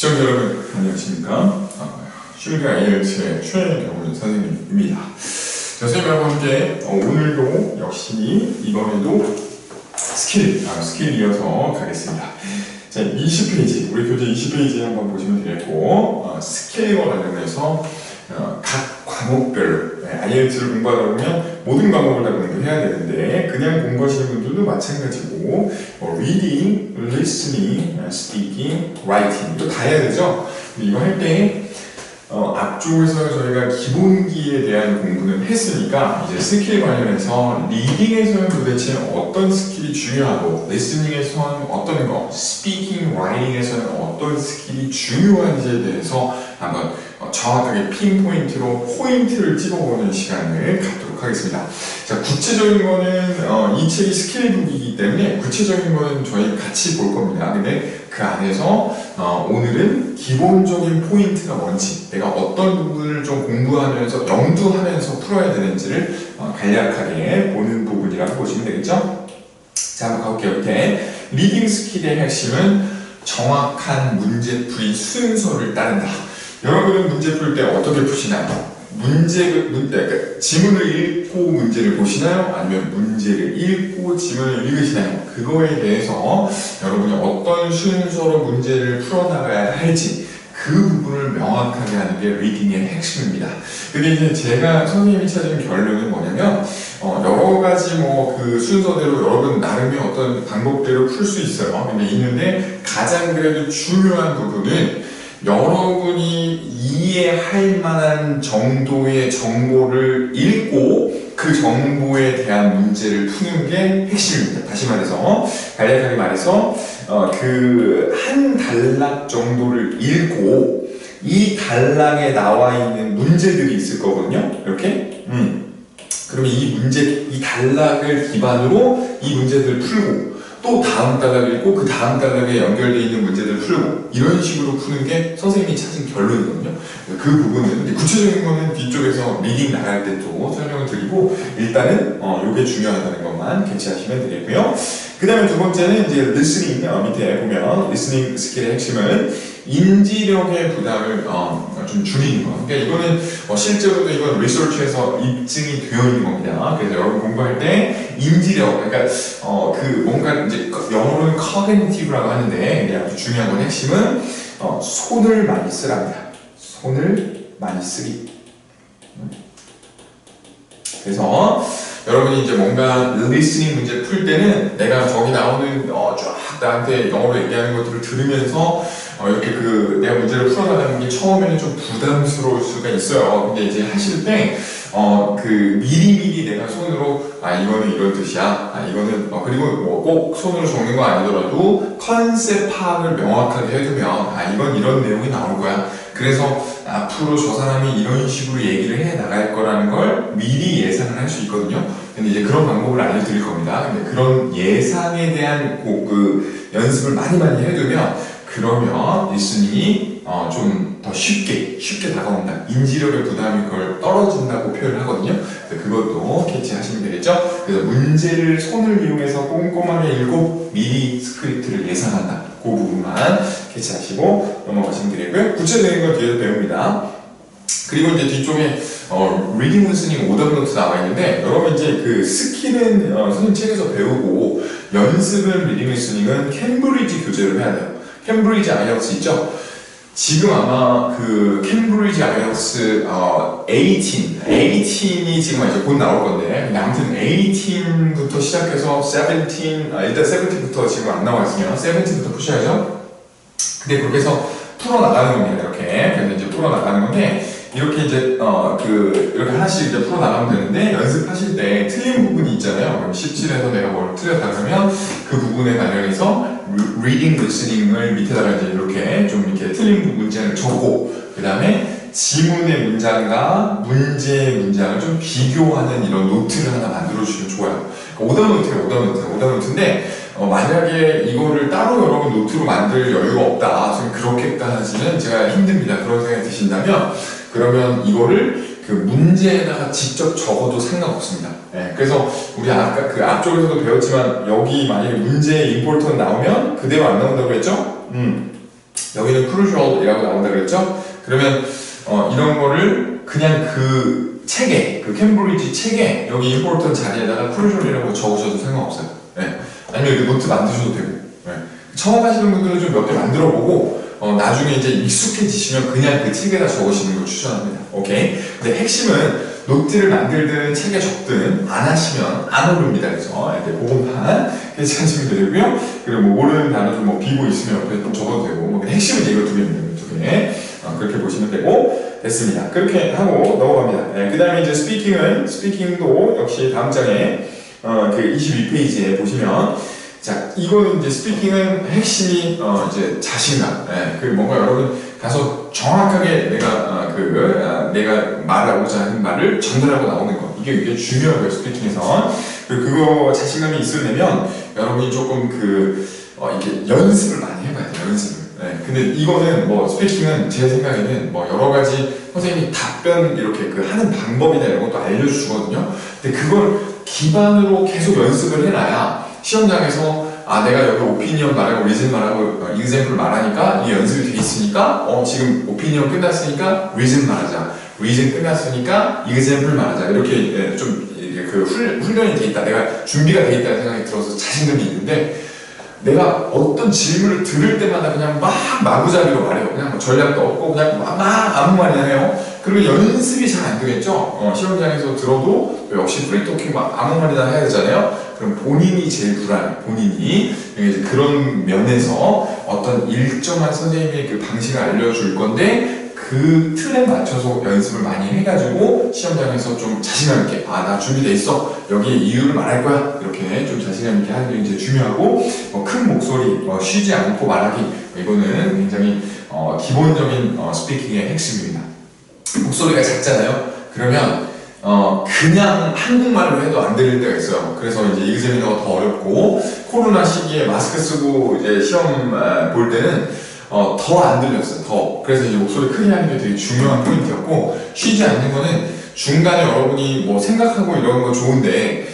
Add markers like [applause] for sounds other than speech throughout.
시청자 여러분 안녕하십니까? 아, 슈리가 IELTS의 최경훈 선생님입니다. 자, 선생님과 함께 어, 오늘도 역시 이번에도 스킬, 아, 스킬 이어서 가겠습니다. 자, 20페이지, 우리 교재 20페이지 한번 보시면 되겠고 어, 스킬과 관련해서 어, 각 과목별 네, IELTS를 공부하다 보면 모든 과목을 다 공부해야 되는데 그냥 공부하시는 분들도 마찬가지고 어, reading, listening, 어, speaking, writing 이거 다 해야 되죠? 이거 할때 어, 앞쪽에서 저희가 기본기에 대한 공부는 했으니까 이제 스킬 관련해서 리딩에서는 도대체 어떤 스킬이 중요하고 리스닝에서는 어떤 거, 스피킹, 라이팅에서는 어떤 스킬이 중요한지에 대해서 한번 어, 정확하게 핀포인트로 포인트를 찍어보는 시간을 갖도록 하겠습니다. 자, 구체적인 거는 어, 이 책이 스킬북이기 때문에 구체적인 거는 저희 같이 볼 겁니다. 근데 그 안에서 어, 오늘은 기본적인 포인트가 뭔지 내가 어떤 부분을 좀 공부하면서 염두하면서 풀어야 되는지를 어, 간략하게 보는 부분이라고 보시면 되겠죠? 자, 한번 가볼게요. 밑에 리딩 스킬의 핵심은 정확한 문제풀이 순서를 따른다. 여러분은 문제 풀 때 어떻게 푸시나요? 문제, 문, 그러니까 지문을 읽고 문제를 보시나요? 아니면 문제를 읽고 지문을 읽으시나요? 그거에 대해서 여러분이 어떤 순서로 문제를 풀어나가야 할지 그 부분을 명확하게 하는 게 리딩의 핵심입니다. 근데 이제 제가 선생님이 찾은 결론은 뭐냐면 어, 여러 가지 뭐 그 순서대로 여러분 나름의 어떤 방법대로 풀 수 있어요. 근데 있는데 가장 그래도 중요한 부분은 여러분이 이해할 만한 정도의 정보를 읽고 그 정보에 대한 문제를 푸는 게 핵심입니다. 다시 말해서 간략하게 말해서 어, 그한 단락 정도를 읽고 이 단락에 나와 있는 문제들이 있을 거거든요. 이렇게. 음. 그러면 이 문제, 이 단락을 기반으로 이 문제들을 풀고 또 다음 단락을 읽고 그 다음 단락에 연결되어 있는 문제들을 풀고 이런 식으로 푸는 게 선생님이 찾은 결론이거든요. 그 부분은 구체적인 거는 뒤쪽에서 리딩 나갈 때 또 설명을 드리고 일단은 어, 이게 중요하다는 것만 캐치하시면 되겠고요. 그 다음에 두 번째는 이제 listening 어, 밑에 보면 listening 스킬의 핵심은 인지력의 부담을 어, 좀 줄이는 거. 그러니까 이거는 어, 실제로도 이건 리서치에서 입증이 되어 있는 겁니다. 그래서 여러분 공부할 때 인지력, 그러니까 어, 그 뭔가 이제 영어로는 cognitive라고 하는데 아주 중요한 건 핵심은 어, 손을 많이 쓰랍니다. 손을 많이 쓰기. 그래서 여러분이 이제 뭔가 리스닝 문제 풀 때는 내가 저기 나오는 어, 쫙 나한테 영어로 얘기하는 것들을 들으면서 어, 이렇게 그 내가 문제를 풀어나가는 게 처음에는 좀 부담스러울 수가 있어요. 근데 이제 하실 때 어, 그 미리미리 내가 손으로 아 이거는 이런 뜻이야. 아 이거는 어, 그리고 뭐 꼭 손으로 적는 거 아니더라도 컨셉 파악을 명확하게 해두면 아 이건 이런 내용이 나올 거야. 그래서 앞으로 저 사람이 이런 식으로 얘기를 해 나갈 거라는 걸 미리 예상을 할 수 있거든요. 근데 이제 그런 방법을 알려드릴 겁니다. 근데 그런 예상에 대한 그, 그 연습을 많이 많이 해두면 그러면 리스닝이 어, 좀 더 쉽게 쉽게 다가온다. 인지력의 부담이 그걸 떨어진다고 표현을 하거든요. 그래서 그것도 캐치하시면 되겠죠. 그래서 문제를 손을 이용해서 꼼꼼하게 읽고 미리 스크립트를 예상한다. 그 부분만 캐치하시고 넘어가시면 되겠고요. 구체적인 건 뒤에서 배웁니다. 그리고 이제 뒤쪽에 어, 리딩 리스닝 오답 노트 나와 있는데 여러분 이제 그 스킬은 어, 선생님 책에서 배우고 연습은 리딩 리스닝은 캠브리지 교재로 해야 돼요. 캠브리지 아이엘츠 있죠? 지금 아마 그 캠브리지 아이엘츠 어, 18, 18이 지금 이제 곧 나올 건데 아무튼 18부터 시작해서 17, 아, 일단 17부터 지금 안 나와 있으면 17부터 푸셔야죠. 근데 그렇게 해서 풀어 나가는 겁니다. 이렇게 그래서 이제 풀어 나가는 건데 이렇게 이제 어 그 이렇게 하나씩 이제 풀어 나가면 되는데 연습하실 때 틀린 부분이 있잖아요. 그럼 17에서 내가 뭘 틀렸다 그러면 그 부분에 관련해서 reading, listening을 밑에다가 이제 이렇게 좀 이렇게 틀린 문장을 적고 그 다음에 지문의 문장과 문제의 문장을 좀 비교하는 이런 노트를 하나 만들어 주시면 좋아요. 노트예요, 오답 노트, 오답 노트인데 어, 만약에 이거를 따로 여러분 노트로 만들 여유가 없다, 좀 그렇게까지는 제가 힘듭니다. 그런 생각이 드신다면 그러면 이거를 그 문제에다가 직접 적어도 상관없습니다. 네, 그래서 우리 아까 그 앞쪽에서도 배웠지만 여기 만약에 문제 임포턴 나오면 그대로 안 나온다고 했죠? 음. 여기는 crucial이라고 나온다 그랬죠? 그러면 어, 이런 거를 그냥 그 책에 그 캠브리지 책에 여기 important 자리에다가 crucial이라고 적으셔도 상관없어요. 네. 아니면 이렇게 노트 만드셔도 되고. 네. 처음 하시는 분들은 좀 몇 개 만들어 보고 어, 나중에 이제 익숙해지시면 그냥 그 책에다 적으시는 걸 추천합니다. 오케이? 근데 핵심은 노트를 만들든 책에 적든 안 하시면 안 오릅니다. 그래서 이렇게 보험판 괜찮으시면 되고요. 그리고 뭐 모르는 단어 좀뭐 비고 있으면 옆에 좀 적어도 되고 뭐 핵심은 이거 두 개입니다. 두 개. 어, 그렇게 보시면 되고 됐습니다. 그렇게 하고 넘어갑니다. 네, 그 다음에 이제 스피킹은 스피킹도 역시 다음 장에 어, 그 22페이지에 보시면 자, 이거는 이제 스피킹은 핵심이 어, 이제 자신감. 예, 그 뭔가 여러분 가서 정확하게 내가 어, 그 아, 내가 말하고자 하는 말을 전달하고 나오는 거. 이게 이게 중요하고요 스피킹에서. 그 그거 자신감이 있으려면 여러분이 조금 그 어, 이렇게 연습을 많이 해봐야 돼요. 연습을. 예, 근데 이거는 뭐 스피킹은 제 생각에는 뭐 여러 가지 선생님이 답변 이렇게 그 하는 방법이나 이런 것도 알려주거든요. 근데 그걸 기반으로 계속 연습을 해놔야 시험장에서 아 내가 여기 오피니언 말하고 리즌 말하고 어, 익sem플 말하니까 이게 연습이 돼 있으니까 어 지금 오피니언 끝났으니까 리즌 말하자. 리즌 끝났으니까 익sem플 말하자. 이렇게 예, 좀 이게 그 훈, 훈련이 돼 있다. 내가 준비가 돼 있다는 생각이 들어서 자신감이 있는데 내가 어떤 질문을 들을 때마다 그냥 막 마구잡이로 말해요. 그냥 뭐 전략도 없고 그냥 막, 막 아무 말이나 해요. 그러면 연습이 잘 안 되겠죠? 어, 시험장에서 들어도 역시 프리토킹 막 아무 말이나 해야 되잖아요. 그럼 본인이 제일 불안해 본인이. 그런 면에서 어떤 일정한 선생님의 그 방식을 알려줄 건데 그 틀에 맞춰서 연습을 많이 해가지고 시험장에서 좀 자신감 있게 아 나 준비돼 있어. 여기 이유를 말할 거야. 이렇게 좀 자신감 있게 하는 게 이제 중요하고 어, 큰 목소리 어, 쉬지 않고 말하기 이거는 굉장히 어, 기본적인 어, 스피킹의 핵심입니다. 목소리가 작잖아요. 그러면 어, 그냥 한국말로 해도 안 들릴 때가 있어요. 그래서 이제 이그제미너가 더 어렵고, 코로나 시기에 마스크 쓰고 이제 시험 아, 볼 때는 어, 더 안 들렸어요. 더. 그래서 이제 목소리 크게 하는 게 되게 중요한 포인트였고, 쉬지 않는 거는 중간에 여러분이 뭐 생각하고 이런 거 좋은데,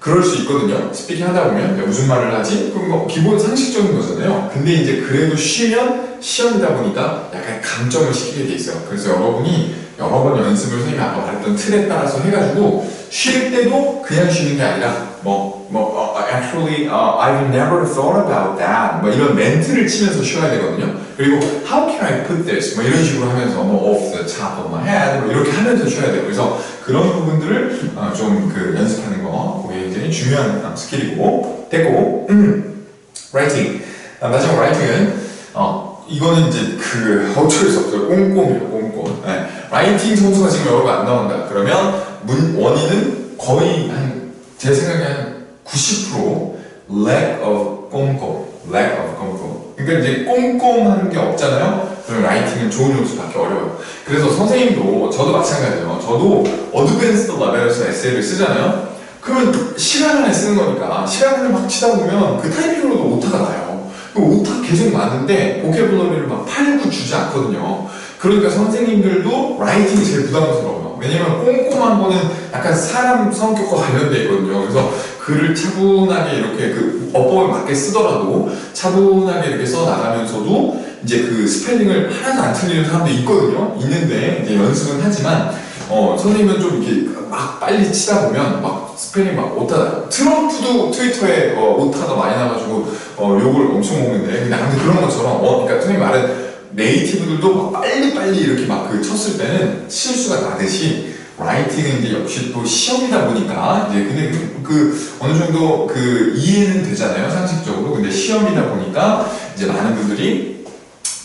그럴 수 있거든요. 스피킹 하다 보면 야, 무슨 말을 하지? 그럼 뭐 기본 상식적인 거잖아요. 근데 이제 그래도 쉬면 시험이다 보니까 약간 감점을 시키게 돼 있어요. 그래서 여러분이 여러 번 연습을 선생님이 아까 말했던 틀에 따라서 해가지고 쉴 때도 그냥 쉬는 게 아니라 뭐, 뭐, uh, actually, uh, I've never thought about that. 뭐 이런 멘트를 치면서 쉬어야 되거든요. 그리고 how can I put this? 뭐 이런 식으로 하면서 뭐 off the top of my head 뭐 이렇게 하면서 쉬어야 돼요. 그래서 그런 부분들을 어, 좀그 연습하는 거 굉장히 중요한 어, 스킬이고 됐고 음, writing 아, 마지막 writing은 어, 이거는 이제 그 어쩔 수 없어요. 꼼꼼이에요, 꼼꼼. 네. 라이팅 점수가 지금 여러분 안 나온다. 그러면 문, 원인은 거의 한 제 생각에 한 90% lack of 꼼꼼, lack of 꼼꼼. 그러니까 이제 꼼꼼한 게 없잖아요. 그럼 라이팅은 좋은 받기 어려워요. 그래서 선생님도 저도 마찬가지예요. 저도 어드밴스드 레벨에서 에세이를 쓰잖아요. 그러면 시간 안에 쓰는 거니까 시간을 막 치다 보면 그 타이밍으로도 오타가 나요. 그 오타 계속 많은데 보케블러리를 막 8, 9 주지 않거든요. 그러니까 선생님들도 라이팅이 제일 부담스러워요. 왜냐면 꼼꼼한 거는 약간 사람 성격과 관련돼 있거든요. 그래서 글을 차분하게 이렇게 그 어법에 맞게 쓰더라도 차분하게 이렇게 써 나가면서도 이제 그 스펠링을 하나도 안 틀리는 사람도 있거든요. 있는데 이제 연습은 하지만 어, 선생님은 좀 이렇게 막 빨리 치다 보면 막 스펠링 막 오타 트럼프도 트위터에 어, 오타가 많이 나가지고 어, 욕을 엄청 먹는데 근데 아무튼 그런 것처럼 어, 그러니까 선생님 말은 네이티브들도 막 빨리빨리 이렇게 막그 쳤을 때는 실수가 나듯이 라이팅은 이제 역시 또 시험이다 보니까 이제 근데 그, 그 어느 정도 그 이해는 되잖아요 상식적으로 근데 시험이다 보니까 이제 많은 분들이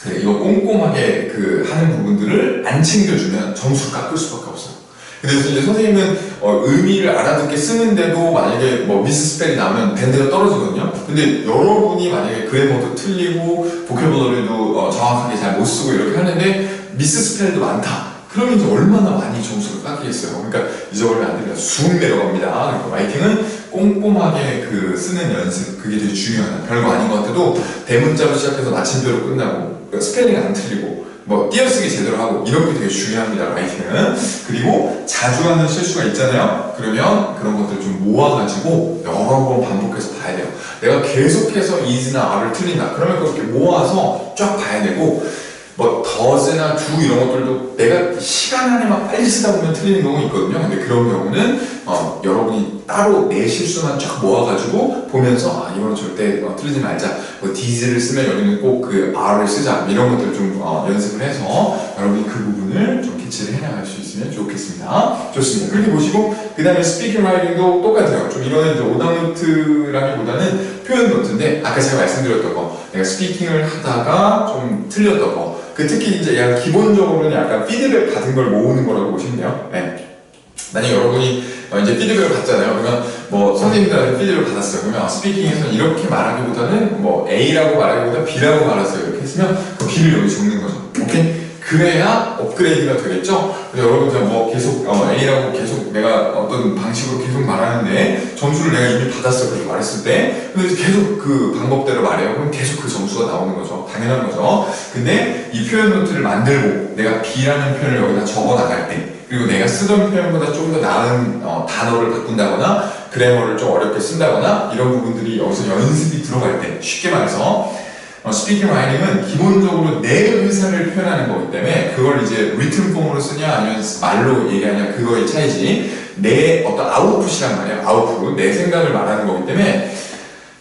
그래 이거 꼼꼼하게 그 하는 부분들을 안 챙겨주면 점수를 깎을 수밖에 없어요. 그래서 이제 선생님은 어, 의미를 알아듣게 쓰는데도 만약에 뭐 미스 스펠이 나면 밴드가 떨어지거든요. 근데 여러분이 만약에 그래머도 틀리고 보케블러리도 어, 정확하게 잘 못 쓰고 이렇게 하는데 미스 스펠도 많다. 그러면 이제 얼마나 많이 점수를 깎이겠어요. 그러니까 잊어버리면 안 됩니다. 쑥 내려갑니다. 그러니까 라이팅은 꼼꼼하게 그 쓰는 연습 그게 되게 중요하다. 별거 아닌 것 같아도 대문자로 시작해서 마침표로 끝나고 그러니까 스펠링 안 틀리고 뭐 띄어쓰기 제대로 하고 이런 게 되게 중요합니다 라이팅은. 그리고 자주 하는 실수가 있잖아요. 그러면 그런 것들을 좀 모아가지고 여러 번 반복해서 봐야 돼요. 내가 계속해서 is나 are를 틀린다. 그러면 그렇게 모아서 쫙 봐야 되고 뭐 does나 do 이런 것들도 내가 시간 안에만 빨리 쓰다 보면 틀리는 경우가 있거든요. 근데 그런 경우는 어, 여러분이 따로 내 실수만 쫙 모아가지고 보면서 아 이거는 절대 어, 틀리지 말자 뭐 diz를 쓰면 여기는 꼭 그 r을 쓰자. 이런 것들을 좀 어, 연습을 해서 여러분이 그 부분을 좀 캐치를 해나갈 수 있으면 좋겠습니다. 좋습니다. 그렇게 보시고 그 다음에 스피킹 라이팅도 똑같아요. 좀 이거는 이제 오답노트라기보다는 표현 노트인데 아까 제가 말씀드렸던 거 내가 스피킹을 하다가 좀 틀렸던 거. 그 특히 이제 약간 기본적으로는 약간 피드백 받은 걸 모으는 거라고 보시면 돼요. 네. 만약 여러분이 어, 이제 피드백을 받잖아요. 그러면 뭐 선생님들한테 피드백을 받았어요. 그러면 아, 스피킹에서는 이렇게 말하기보다는 뭐 A라고 말하기보다 B라고 말했어요. 이렇게 했으면 그 B를 여기 적는 거죠. 오케이? 그래야 업그레이드가 되겠죠? 그래서 여러분들 뭐 계속 어, A라고 계속 내가 어떤 방식으로 계속 말하는데 점수를 내가 이미 받았어 그렇게 말했을 때. 근데 계속 그 방법대로 말해요. 그럼 계속 그 점수가 나오는 거죠. 당연한 거죠. 근데 이 표현 노트를 만들고 내가 B라는 표현을 여기다 적어 나갈 때 그리고 내가 쓰던 표현보다 좀더 나은 어, 단어를 바꾼다거나 그래머를 좀 어렵게 쓴다거나 이런 부분들이 여기서 연습이 들어갈 때 쉽게 말해서 어, 스피킹 라이팅은 기본적으로 내 의사를 표현하는 거기 때문에 그걸 이제 리튼 폼으로 쓰냐 아니면 말로 얘기하냐 그거의 차이지. 내 어떤 아웃풋이란 말이야 아웃풋 내 생각을 말하는 거기 때문에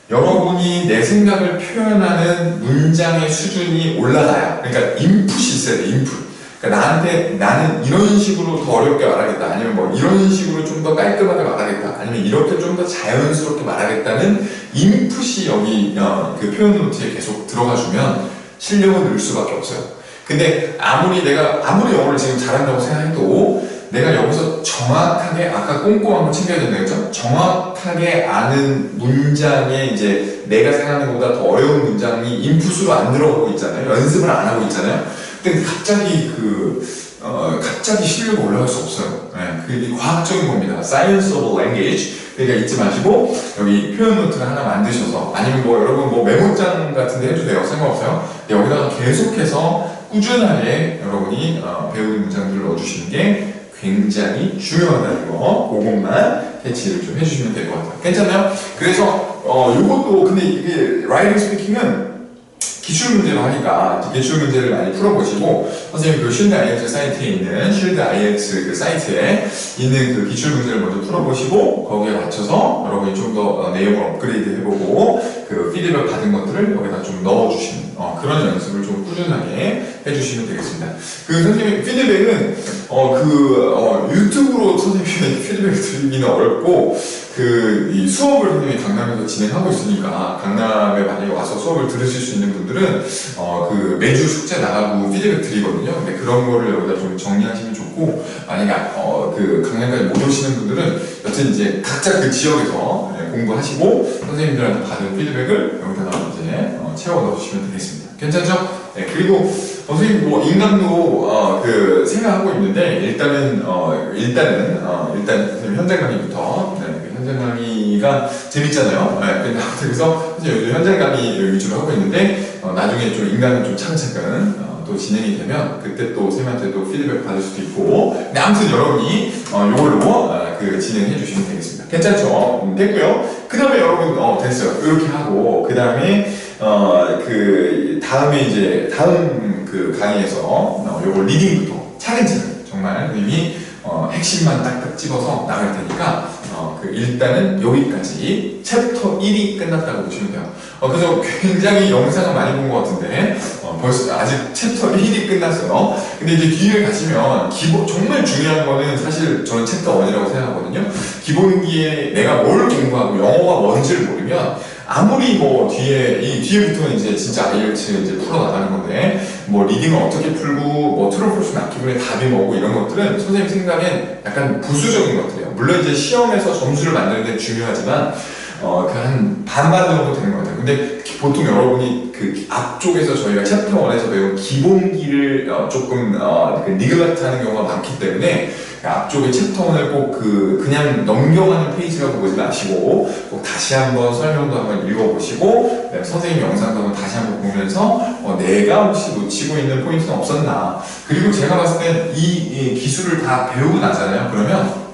여러분이 내 생각을 표현하는 문장의 수준이 올라가야 그러니까 인풋이 있어야 돼 인풋 그러니까 나한테 나는 이런 식으로 더 어렵게 말하겠다 아니면 뭐 이런 식으로 좀 더 깔끔하게 말하겠다 아니면 이렇게 좀 더 자연스럽게 말하겠다는 인풋이 여기 어, 그 표현 노트에 계속 들어가주면 실력은 늘 수밖에 없어요. 근데 아무리 내가 아무리 영어를 지금 잘한다고 생각해도 내가 여기서 정확하게 아까 꼼꼼한 걸 챙겨야 된다 했죠? 정확하게 아는 문장에 이제 내가 생각하는 것보다 더 어려운 문장이 인풋으로 안 들어가고 있잖아요. 연습을 안 하고 있잖아요 근데 갑자기 그 어, 갑자기 실력이 올라갈 수 없어요. 네, 그게 과학적인 겁니다. Science of Language. 그러니까 잊지 마시고 여기 표현 노트를 하나 만드셔서 아니면 뭐 여러분 뭐 메모장 같은 데 해도 돼요. 상관없어요. 여기다가 계속해서 꾸준하게 여러분이 어, 배우는 문장들을 넣어주시는 게 굉장히 중요하다는 거 그것만 캐치를 좀 해주시면 될 것 같아요. 괜찮나요? 그래서 어, 요것도 근데 이게 라이팅 스피킹은 기출 문제로 하니까 기출 문제를 많이 풀어보시고 선생님 그 쉴드 IELTS 사이트에 있는 쉴드 IELTS 그 사이트에 있는 그 기출 문제를 먼저 풀어보시고 거기에 맞춰서 여러분이 좀 더 내용을 업그레이드 해보고 그 피드백 받은 것들을 여기다 좀 넣어주시는 어, 그런 연습을 좀 꾸준하게 해주시면 되겠습니다. 그 선생님 피드백은 어, 그 어, 유튜브로 선생님이 [laughs] 피드백 드리기는 어렵고 그이 수업을 선생님이 강남에서 진행하고 있으니까 강남에 만약에 와서 수업을 들으실 수 있는 분들은 어, 그 매주 숙제 나가고 피드백 드리거든요. 근데 그런 거를 여기다 좀 정리하시면 좋고 만약에 어, 그 강남까지 못 오시는 분들은 여튼 이제 각자 그 지역에서 네, 공부하시고 선생님들한테 받은 피드백을 여기다가 이제 어, 채워 넣어주시면 되겠습니다. 괜찮죠? 네, 그리고 어, 선생님 뭐 인강도 어, 그 생각하고 있는데 일단은 어, 일단은 어, 일단 선생님 현장 강의부터 네, 그 현장 강의가 재밌잖아요. 네, 그래서 요즘 현장 강의 위주로 하고 있는데 어, 나중에 좀 인강은 좀 차근차근 어, 또 진행이 되면 그때 또 선생님한테 또 피드백 받을 수도 있고 근데 아무튼 여러분이 어, 요걸로 어, 그 진행해 주시면 되겠습니다. 괜찮죠? 음, 됐고요. 그 다음에 여러분 어 됐어요. 이렇게 하고 그 다음에 어그 다음에 이제 다음 그 강의에서 어, 요거 리딩부터 차근차근 정말 선생님이 어, 핵심만 딱딱 집어서 나갈 테니까 어, 그 일단은 여기까지 챕터 1이 끝났다고 보시면 돼요. 어, 그래서 굉장히 영상을 많이 본 것 같은데 어, 벌써 아직 챕터 1이 끝났어요. 근데 이제 뒤에 가시면 기본 정말 중요한 거는 사실 저는 챕터 1이라고 생각하거든요. 기본기에 내가 뭘 공부하고 영어가 뭔지를 모르면 아무리 뭐 뒤에 이 뒤에부터는 이제 진짜 아이엘츠 이제 풀어 나가는 건데 뭐 리딩을 어떻게 풀고 뭐 트로플스 낙기분의 답이 뭐고 이런 것들은 선생님 생각엔 약간 부수적인 것들이에요. 물론 이제 시험에서 점수를 만드는 데 중요하지만 어, 그 한 반반 정도 되는 것 같아요. 근데 보통 여러분이 그 앞쪽에서 저희가 챕터 1에서 배운 기본기를 어, 조금 어, 그 니글렉트 하는 경우가 많기 때문에 그 앞쪽에 챕터 1을 꼭 그 그냥 넘겨가는 페이지라고 보지 마시고 꼭 다시 한번 설명도 한번 읽어보시고 그다음에 선생님 영상도 한번 다시 한번 보면서 어, 내가 혹시 놓치고 있는 포인트는 없었나 그리고 제가 봤을 때이 기술을 다 배우고 나잖아요. 그러면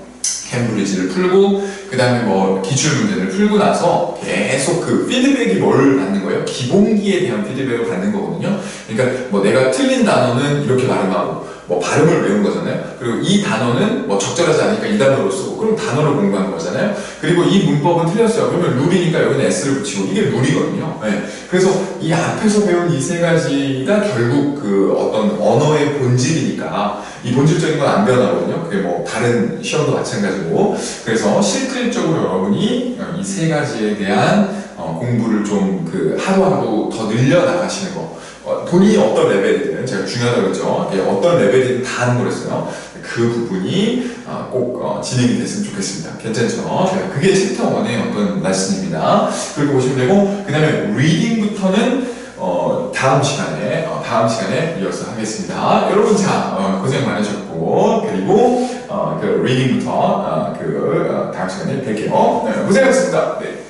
캠브리지를 풀고 그 다음에 뭐 기출 문제를 풀고 나서 계속 그 피드백이 뭘 받는 거예요? 기본기에 대한 피드백을 받는 거거든요. 그러니까 뭐 내가 틀린 단어는 이렇게 발음하고 뭐 발음을 외운 거잖아요. 그리고 이 단어는 뭐 적절하지 않으니까 이 단어로 쓰고 그럼 단어를 공부하는 거잖아요. 그리고 이 문법은 틀렸어요. 그러면 룰이니까 여기는 s를 붙이고 이게 룰이거든요. 네. 그래서 이 앞에서 배운 이 세 가지가 결국 그 어떤 언어의 본질이니까 이 본질적인 건 안 변하거든요. 그게 뭐 다른 시험도 마찬가지고 그래서 실질적으로 여러분이 이 세 가지에 대한 어, 공부를 좀 그 하루하루 더 늘려 나가시는 거. 어, 본인이 어떤 레벨이든 제가 중요하다고 그랬죠. 예, 어떤 레벨이든 다 하는 거랬어요. 그 부분이 어, 꼭 어, 진행이 됐으면 좋겠습니다. 괜찮죠? 자, 그게 챕터 1의 어떤 말씀입니다. 그렇게 보시면 되고 그 다음에 리딩부터는 어, 다음 시간에 어, 다음 시간에 이어서 하겠습니다. 여러분 자 어, 고생 많으셨고 그리고 어, 그 리딩부터 어, 그 어, 다음 시간에 뵐게요. 네, 고생하셨습니다. 네.